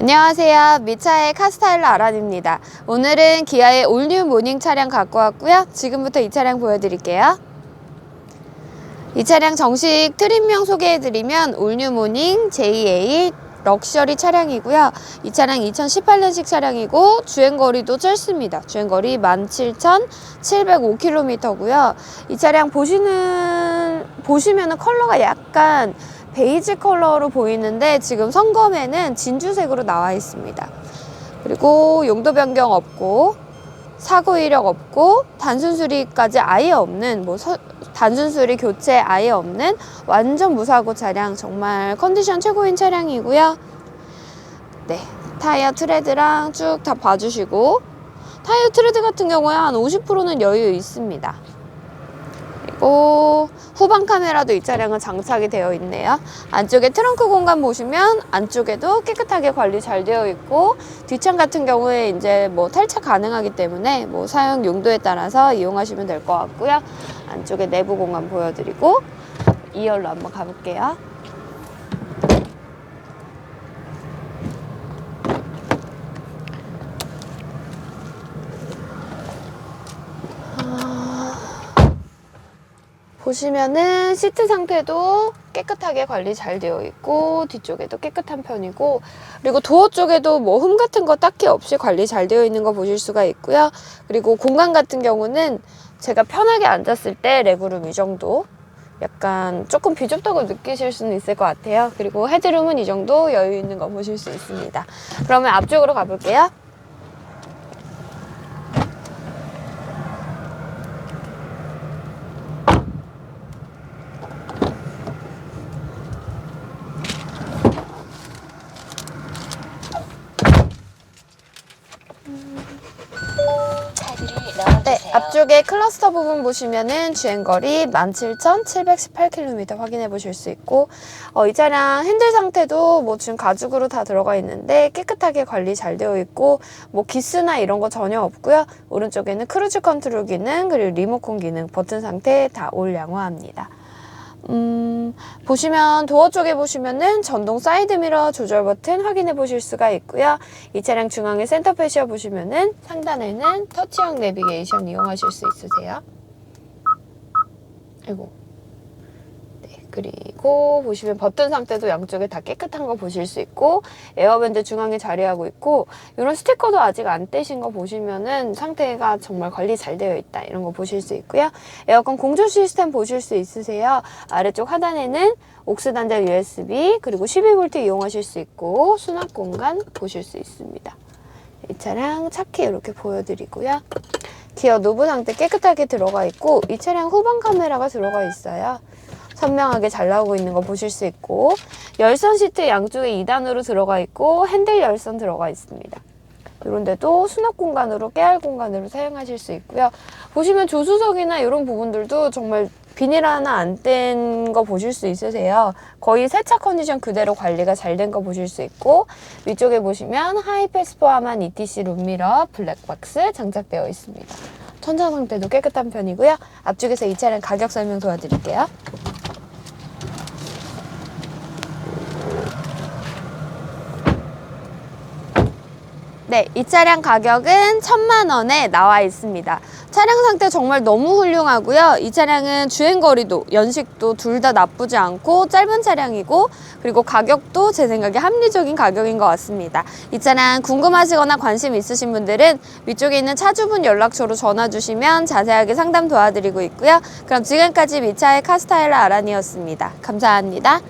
안녕하세요. 미차의 카스타일러 아란입니다. 오늘은 기아의 올뉴 모닝 차량 갖고 왔고요. 지금부터 이 차량 보여드릴게요. 이 차량 정식 트림명 소개해드리면 올뉴 모닝 JA 럭셔리 차량이고요. 이 차량 2018년식 차량이고 주행거리도 짧습니다. 주행거리 17,705km고요. 이 차량 보시는 보시면은 컬러가 약간 베이지 컬러로 보이는데 지금 성검에는 진주색으로 나와 있습니다. 그리고 용도 변경 없고 사고 이력 없고 단순 수리까지 아예 없는 뭐 서- 단순 수리 교체 아예 없는 완전 무사고 차량 정말 컨디션 최고인 차량이고요. 네 타이어 트레드랑 쭉 다 봐주시고 타이어 트레드 같은 경우에 한 50%는 여유 있습니다. 그리고 후방 카메라도 이 차량은 장착이 되어 있네요. 안쪽에 트렁크 공간 보시면 안쪽에도 깨끗하게 관리 잘 되어 있고 뒷창 같은 경우에 이제 뭐 탈차 가능하기 때문에 뭐 사용 용도에 따라서 이용하시면 될 것 같고요. 안쪽에 내부 공간 보여드리고 2열로 한번 가볼게요. 보시면은 시트 상태도 깨끗하게 관리 잘 되어 있고 뒤쪽에도 깨끗한 편이고 그리고 도어 쪽에도 뭐 흠 같은 거 딱히 없이 관리 잘 되어 있는 거 보실 수가 있고요. 그리고 공간 같은 경우는 제가 편하게 앉았을 때 레그룸 이 정도 약간 조금 비좁다고 느끼실 수는 있을 것 같아요. 그리고 헤드룸은 이 정도 여유 있는 거 보실 수 있습니다. 그러면 앞쪽으로 가볼게요. 카드를 넣어주세요. 네, 앞쪽에 클러스터 부분 보시면은 주행거리 17,718km 확인해 보실 수 있고, 어, 이 차량 핸들 상태도 뭐 지금 가죽으로 다 들어가 있는데 깨끗하게 관리 잘 되어 있고, 뭐 기스나 이런 거 전혀 없고요. 오른쪽에는 크루즈 컨트롤 기능, 그리고 리모컨 기능, 버튼 상태 다 올 양호합니다. 음, 보시면 도어 쪽에 보시면은 전동 사이드 미러 조절 버튼 확인해 보실 수가 있고요. 이 차량 중앙에 센터 패시어 보시면은 상단에는 터치형 내비게이션 이용하실 수 있으세요. 아이고. 네, 그리고 보시면 버튼 상태도 양쪽에 다 깨끗한 거 보실 수 있고 에어밴드 중앙에 자리하고 있고 이런 스티커도 아직 안 떼신 거 보시면은 상태가 정말 관리 잘 되어 있다 이런 거 보실 수 있고요. 에어컨 공조 시스템 보실 수 있으세요. 아래쪽 하단에는 옥스 단자 USB 그리고 12V 이용하실 수 있고 수납 공간 보실 수 있습니다. 이 차량 차키 이렇게 보여드리고요. 기어 노브 상태 깨끗하게 들어가 있고 이 차량 후방 카메라가 들어가 있어요. 선명하게 잘 나오고 있는 거 보실 수 있고 열선 시트 양쪽에 2단으로 들어가 있고 핸들 열선 들어가 있습니다. 이런 데도 수납 공간으로 깨알 공간으로 사용하실 수 있고요. 보시면 조수석이나 이런 부분들도 정말 비닐 하나 안 뗀 거 보실 수 있으세요. 거의 세차 컨디션 그대로 관리가 잘 된 거 보실 수 있고 위쪽에 보시면 하이패스 포함한 ETC 룸미러 블랙박스 장착되어 있습니다. 천장 상태도 깨끗한 편이고요. 앞쪽에서 이 차량 가격 설명 도와드릴게요. 네, 이 차량 가격은 천만 원에 나와 있습니다. 차량 상태 정말 너무 훌륭하고요. 이 차량은 주행 거리도 연식도 둘 다 나쁘지 않고 짧은 차량이고 그리고 가격도 제 생각에 합리적인 가격인 것 같습니다. 이 차량 궁금하시거나 관심 있으신 분들은 위쪽에 있는 차주분 연락처로 전화 주시면 자세하게 상담 도와드리고 있고요. 그럼 지금까지 미차의 카스타일러 아란이었습니다. 감사합니다.